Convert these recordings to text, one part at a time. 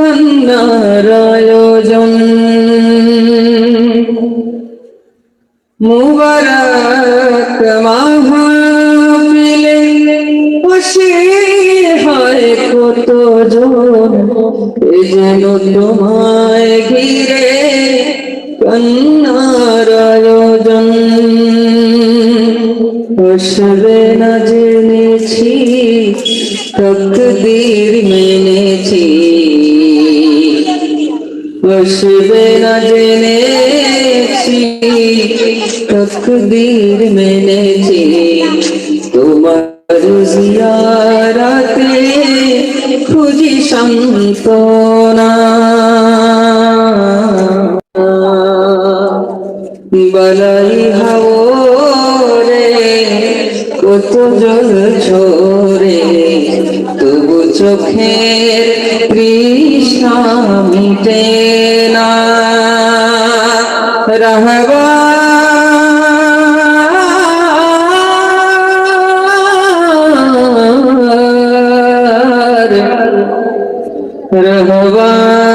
কান্নার আয়োজন। মুবারক মাহফিলে বসে হয় কত জন। যেন তোমায় ঘিরে কান্নার বসবে না জেনেছি তকদীর মেনেছি বসবে না জেনেছি তকদীর মেনেছি। তোমার জিয়ারাতে খুঁজি সান্তনা বালাই হাওরে কত জল ঝরে তবু চোখের কৃষ্ণা মিটে না। রহবা। রহবার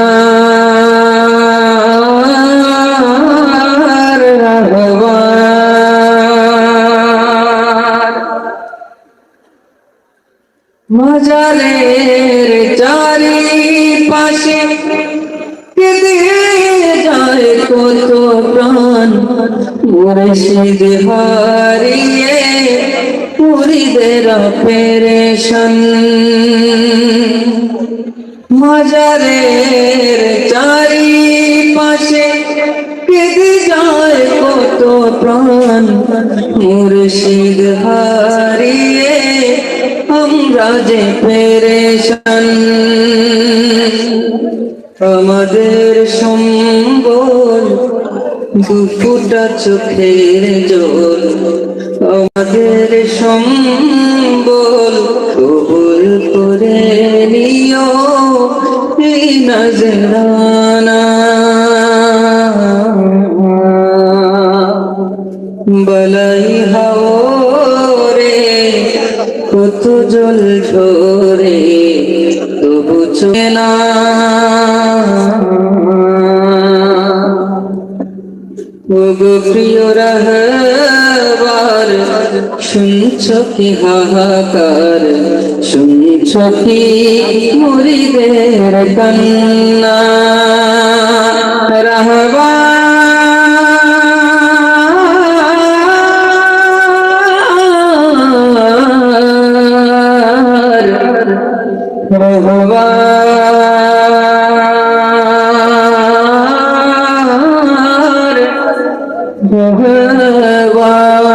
মজারের চারি পাশে যায় কত প্রাণ। মুর্শিদ হারিয়ে মুরিদের পেরেশন মাজারের চারি পাশে কেঁদে যায় কত প্রাণ। মুর্শিদ হারিয়ে যে পেরেশান। আমাদের সম্বল দুপুটা চোখের জল। আমাদের সম্বল কবুল করে নিও এই নজরানা। বলাই হাও রে কত জল ঝরে তবু না। প্রিয় রহবার শুনছ কি হাহাকার শুনছ কি মুরিদের কন্না। রহবার রহবার ভগবান